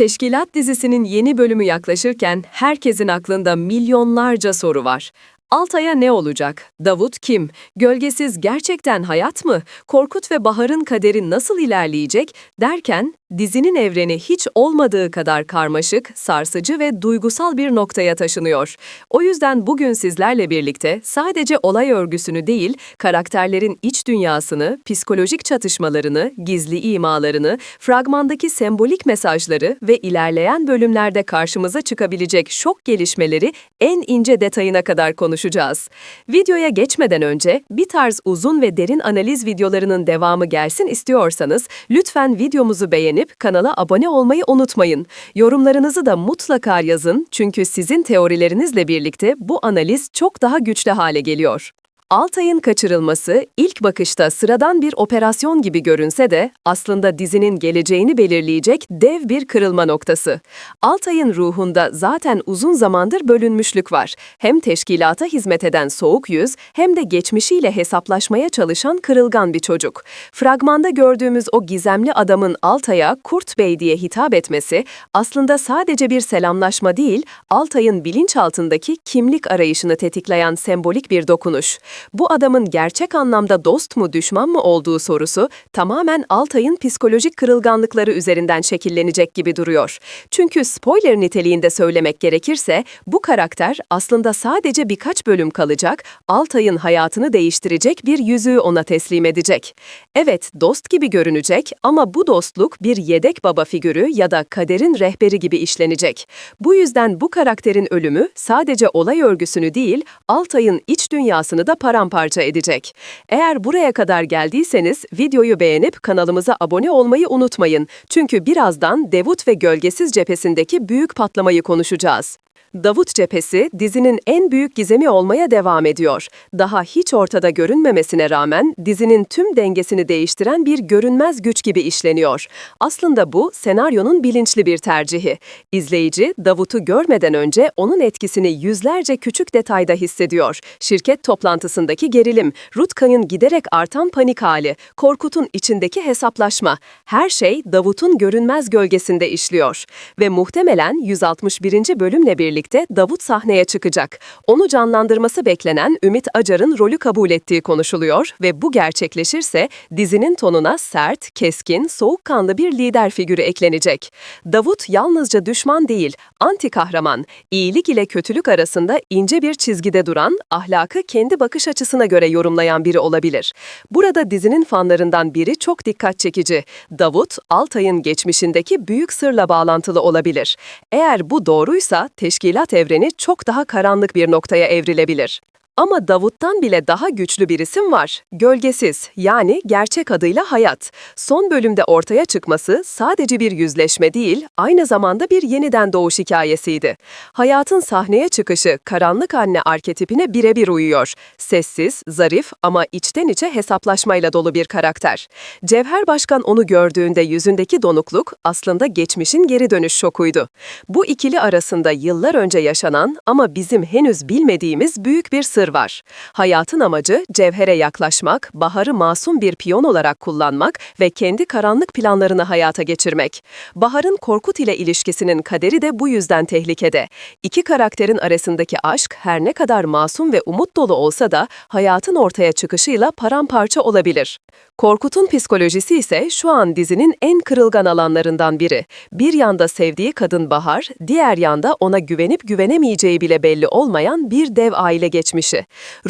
Teşkilat dizisinin yeni bölümü yaklaşırken herkesin aklında milyonlarca soru var. Altay'a ne olacak? Davut kim? Gölgesiz gerçekten hayat mı? Korkut ve Bahar'ın kaderi nasıl ilerleyecek? Derken dizinin evreni hiç olmadığı kadar karmaşık, sarsıcı ve duygusal bir noktaya taşınıyor. O yüzden bugün sizlerle birlikte sadece olay örgüsünü değil, karakterlerin iç dünyasını, psikolojik çatışmalarını, gizli imalarını, fragmandaki sembolik mesajları ve ilerleyen bölümlerde karşımıza çıkabilecek şok gelişmeleri en ince detayına kadar konuşacağız. Videoya geçmeden önce bir tarz uzun ve derin analiz videolarının devamı gelsin istiyorsanız lütfen videomuzu beğenip kanala abone olmayı unutmayın. Yorumlarınızı da mutlaka yazın çünkü sizin teorilerinizle birlikte bu analiz çok daha güçlü hale geliyor. Altay'ın kaçırılması ilk bakışta sıradan bir operasyon gibi görünse de aslında dizinin geleceğini belirleyecek dev bir kırılma noktası. Altay'ın ruhunda zaten uzun zamandır bölünmüşlük var. Hem teşkilata hizmet eden soğuk yüz hem de geçmişiyle hesaplaşmaya çalışan kırılgan bir çocuk. Fragmanda gördüğümüz o gizemli adamın Altay'a Kurt Bey diye hitap etmesi aslında sadece bir selamlaşma değil, Altay'ın bilinçaltındaki kimlik arayışını tetikleyen sembolik bir dokunuş. Bu adamın gerçek anlamda dost mu düşman mı olduğu sorusu tamamen Altay'ın psikolojik kırılganlıkları üzerinden şekillenecek gibi duruyor. Çünkü spoiler niteliğinde söylemek gerekirse bu karakter aslında sadece birkaç bölüm kalacak, Altay'ın hayatını değiştirecek bir yüzüğü ona teslim edecek. Evet, dost gibi görünecek ama bu dostluk bir yedek baba figürü ya da kaderin rehberi gibi işlenecek. Bu yüzden bu karakterin ölümü sadece olay örgüsünü değil, Altay'ın iç dünyasını da paramparça edecek. Eğer buraya kadar geldiyseniz videoyu beğenip kanalımıza abone olmayı unutmayın. Çünkü birazdan Devut ve Gölgesiz cephesindeki büyük patlamayı konuşacağız. Davut cephesi dizinin en büyük gizemi olmaya devam ediyor. Daha hiç ortada görünmemesine rağmen dizinin tüm dengesini değiştiren bir görünmez güç gibi işleniyor. Aslında bu senaryonun bilinçli bir tercihi. İzleyici Davut'u görmeden önce onun etkisini yüzlerce küçük detayda hissediyor. Şirket toplantısındaki gerilim, Rutkay'ın giderek artan panik hali, Korkut'un içindeki hesaplaşma, her şey Davut'un görünmez gölgesinde işliyor. Ve muhtemelen 161. bölümle birlikte Davut sahneye çıkacak. Onu canlandırması beklenen Ümit Acar'ın rolü kabul ettiği konuşuluyor ve bu gerçekleşirse dizinin tonuna sert, keskin, soğukkanlı bir lider figürü eklenecek. Davut yalnızca düşman değil, anti kahraman, iyilik ile kötülük arasında ince bir çizgide duran, ahlakı kendi bakış açısına göre yorumlayan biri olabilir. Burada dizinin fanlarından biri çok dikkat çekici. Davut, Altay'ın geçmişindeki büyük sırla bağlantılı olabilir. Eğer bu doğruysa teşkilat evreni çok daha karanlık bir noktaya evrilebilir. Ama Davut'tan bile daha güçlü bir isim var. Gölgesiz, yani gerçek adıyla Hayat. Son bölümde ortaya çıkması sadece bir yüzleşme değil, aynı zamanda bir yeniden doğuş hikayesiydi. Hayatın sahneye çıkışı karanlık anne arketipine birebir uyuyor. Sessiz, zarif ama içten içe hesaplaşmayla dolu bir karakter. Cevher Başkan onu gördüğünde yüzündeki donukluk aslında geçmişin geri dönüş şokuydu. Bu ikili arasında yıllar önce yaşanan ama bizim henüz bilmediğimiz büyük bir sır var. Hayatın amacı Cevher'e yaklaşmak, Bahar'ı masum bir piyon olarak kullanmak ve kendi karanlık planlarını hayata geçirmek. Bahar'ın Korkut ile ilişkisinin kaderi de bu yüzden tehlikede. İki karakterin arasındaki aşk her ne kadar masum ve umut dolu olsa da hayatın ortaya çıkışıyla paramparça olabilir. Korkut'un psikolojisi ise şu an dizinin en kırılgan alanlarından biri. Bir yanda sevdiği kadın Bahar, diğer yanda ona güvenip güvenemeyeceği bile belli olmayan bir dev aile geçmişi.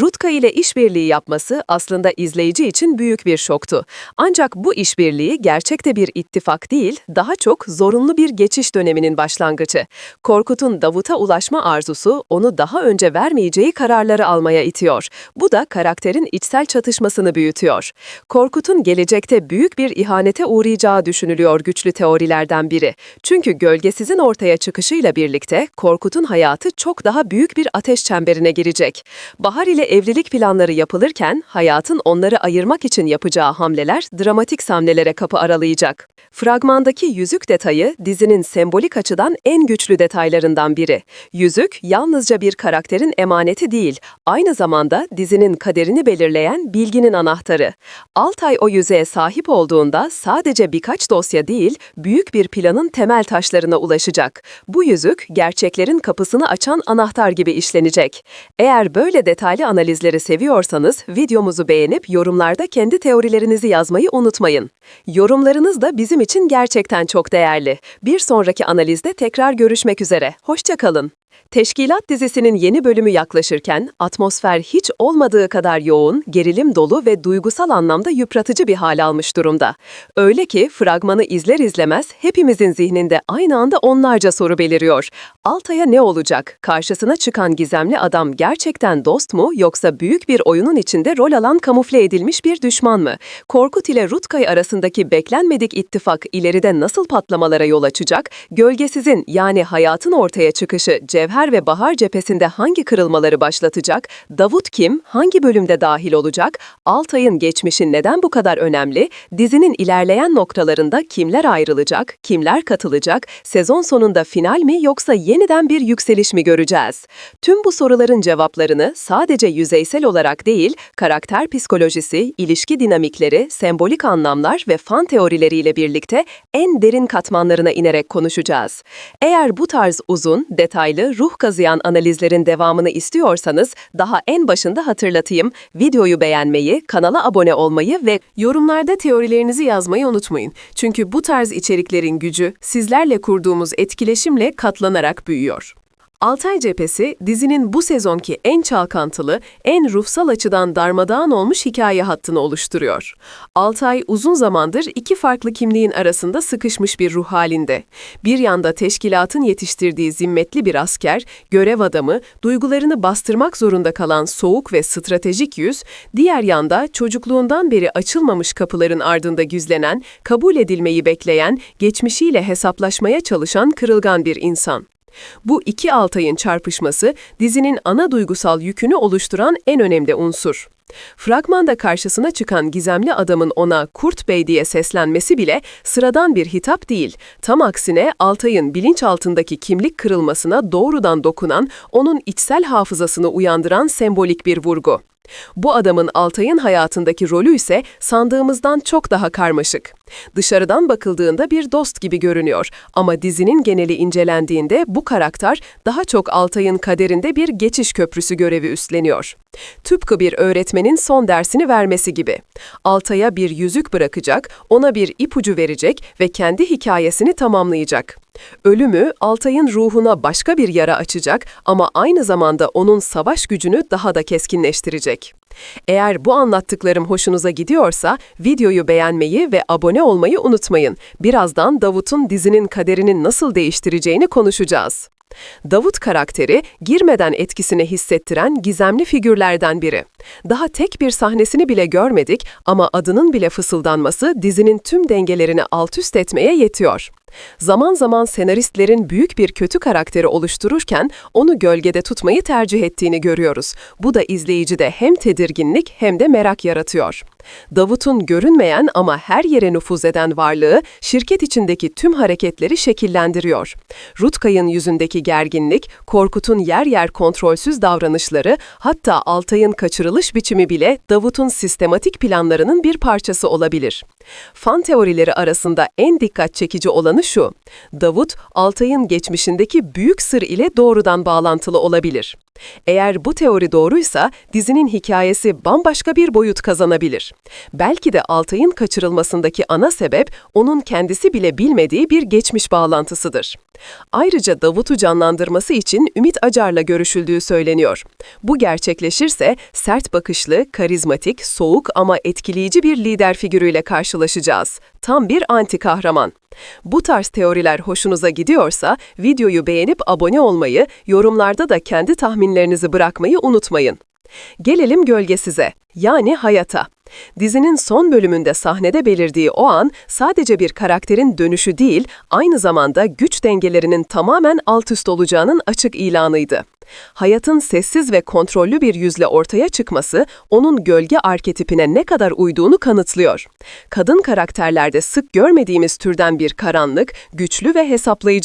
Rutka ile işbirliği yapması aslında izleyici için büyük bir şoktu. Ancak bu işbirliği gerçekte bir ittifak değil, daha çok zorunlu bir geçiş döneminin başlangıcı. Korkut'un Davut'a ulaşma arzusu onu daha önce vermeyeceği kararları almaya itiyor. Bu da karakterin içsel çatışmasını büyütüyor. Korkut'un gelecekte büyük bir ihanete uğrayacağı düşünülüyor güçlü teorilerden biri. Çünkü gölgesizin ortaya çıkışıyla birlikte Korkut'un hayatı çok daha büyük bir ateş çemberine girecek. Bahar ile evlilik planları yapılırken hayatın onları ayırmak için yapacağı hamleler dramatik hamlelere kapı aralayacak. Fragmandaki yüzük detayı dizinin sembolik açıdan en güçlü detaylarından biri. Yüzük yalnızca bir karakterin emaneti değil, aynı zamanda dizinin kaderini belirleyen bilginin anahtarı. Altay o yüzeye sahip olduğunda sadece birkaç dosya değil, büyük bir planın temel taşlarına ulaşacak. Bu yüzük gerçeklerin kapısını açan anahtar gibi işlenecek. Eğer böyle detaylı analizleri seviyorsanız videomuzu beğenip yorumlarda kendi teorilerinizi yazmayı unutmayın. Yorumlarınız da bizim için gerçekten çok değerli. Bir sonraki analizde tekrar görüşmek üzere. Hoşçakalın. Teşkilat dizisinin yeni bölümü yaklaşırken atmosfer hiç olmadığı kadar yoğun, gerilim dolu ve duygusal anlamda yıpratıcı bir hal almış durumda. Öyle ki fragmanı izler izlemez hepimizin zihninde aynı anda onlarca soru beliriyor. Altay'a ne olacak? Karşısına çıkan gizemli adam gerçekten dost mu yoksa büyük bir oyunun içinde rol alan kamufle edilmiş bir düşman mı? Korkut ile Rutkay arasındaki beklenmedik ittifak ileride nasıl patlamalara yol açacak? Gölgesizin yani hayatın ortaya çıkışı Cevher ve Bahar cephesinde hangi kırılmaları başlatacak? Davut kim? Hangi bölümde dahil olacak? Altay'ın geçmişi neden bu kadar önemli? Dizinin ilerleyen noktalarında kimler ayrılacak? Kimler katılacak? Sezon sonunda final mi yoksa yeniden bir yükseliş mi göreceğiz? Tüm bu soruların cevaplarını sadece yüzeysel olarak değil, karakter psikolojisi, ilişki dinamikleri, sembolik anlamlar ve fan teorileriyle birlikte en derin katmanlarına inerek konuşacağız. Eğer bu tarz uzun, detaylı, ruh kazıyan analizlerin devamını istiyorsanız daha en başında hatırlatayım. Videoyu beğenmeyi, kanala abone olmayı ve Yorumlarda teorilerinizi yazmayı unutmayın. Çünkü bu tarz içeriklerin gücü sizlerle kurduğumuz etkileşimle katlanarak büyüyor. Altay Cephesi, dizinin bu sezonki en çalkantılı, en ruhsal açıdan darmadağın olmuş hikaye hattını oluşturuyor. Altay uzun zamandır iki farklı kimliğin arasında sıkışmış bir ruh halinde. Bir yanda teşkilatın yetiştirdiği zimmetli bir asker, görev adamı, duygularını bastırmak zorunda kalan soğuk ve stratejik yüz, diğer yanda çocukluğundan beri açılmamış kapıların ardında güzlenen, kabul edilmeyi bekleyen, geçmişiyle hesaplaşmaya çalışan kırılgan bir insan. Bu iki Altay'ın çarpışması dizinin ana duygusal yükünü oluşturan en önemli unsur. Fragmanda karşısına çıkan gizemli adamın ona Kurt Bey diye seslenmesi bile sıradan bir hitap değil. Tam aksine Altay'ın bilinçaltındaki kimlik kırılmasına doğrudan dokunan, onun içsel hafızasını uyandıran sembolik bir vurgu. Bu adamın Altay'ın hayatındaki rolü ise sandığımızdan çok daha karmaşık. Dışarıdan bakıldığında bir dost gibi görünüyor ama dizinin geneli incelendiğinde bu karakter daha çok Altay'ın kaderinde bir geçiş köprüsü görevi üstleniyor. Tıpkı bir öğretmenin son dersini vermesi gibi. Altay'a bir yüzük bırakacak, ona bir ipucu verecek ve kendi hikayesini tamamlayacak. Ölümü Altay'ın ruhuna başka bir yara açacak ama aynı zamanda onun savaş gücünü daha da keskinleştirecek. Eğer bu anlattıklarım hoşunuza gidiyorsa videoyu beğenmeyi ve abone olmayı unutmayın. Birazdan Davut'un dizinin kaderini nasıl değiştireceğini konuşacağız. Davut karakteri girmeden etkisini hissettiren gizemli figürlerden biri. Daha tek bir sahnesini bile görmedik ama adının bile fısıldanması dizinin tüm dengelerini alt üst etmeye yetiyor. Zaman zaman senaristlerin büyük bir kötü karakteri oluştururken onu gölgede tutmayı tercih ettiğini görüyoruz. Bu da izleyicide hem tedirginlik hem de merak yaratıyor. Davut'un görünmeyen ama her yere nüfuz eden varlığı şirket içindeki tüm hareketleri şekillendiriyor. Rutkay'ın yüzündeki gerginlik, Korkut'un yer yer kontrolsüz davranışları, hatta Altay'ın kaçırılış biçimi bile Davut'un sistematik planlarının bir parçası olabilir. Fan teorileri arasında en dikkat çekici olanı şu. Davut, Altay'ın geçmişindeki büyük sır ile doğrudan bağlantılı olabilir. Eğer bu teori doğruysa dizinin hikayesi bambaşka bir boyut kazanabilir. Belki de Altay'ın kaçırılmasındaki ana sebep onun kendisi bile bilmediği bir geçmiş bağlantısıdır. Ayrıca Davut'u canlandırması için Ümit Acar'la görüşüldüğü söyleniyor. Bu gerçekleşirse sert bakışlı, karizmatik, soğuk ama etkileyici bir lider figürüyle karşılaşacağız. Tam bir anti kahraman. Bu tarz teoriler hoşunuza gidiyorsa videoyu beğenip abone olmayı, yorumlarda da kendi tahminlerinizi bırakmayı unutmayın. Gelelim gölgesize, yani hayata. Dizinin son bölümünde sahnede belirdiği o an sadece bir karakterin dönüşü değil, aynı zamanda güç dengelerinin tamamen alt üst olacağının açık ilanıydı. Hayatın sessiz ve kontrollü bir yüzle ortaya çıkması onun gölge arketipine ne kadar uyduğunu kanıtlıyor. Kadın karakterlerde sık görmediğimiz türden bir karanlık, güçlü ve hesaplayıcı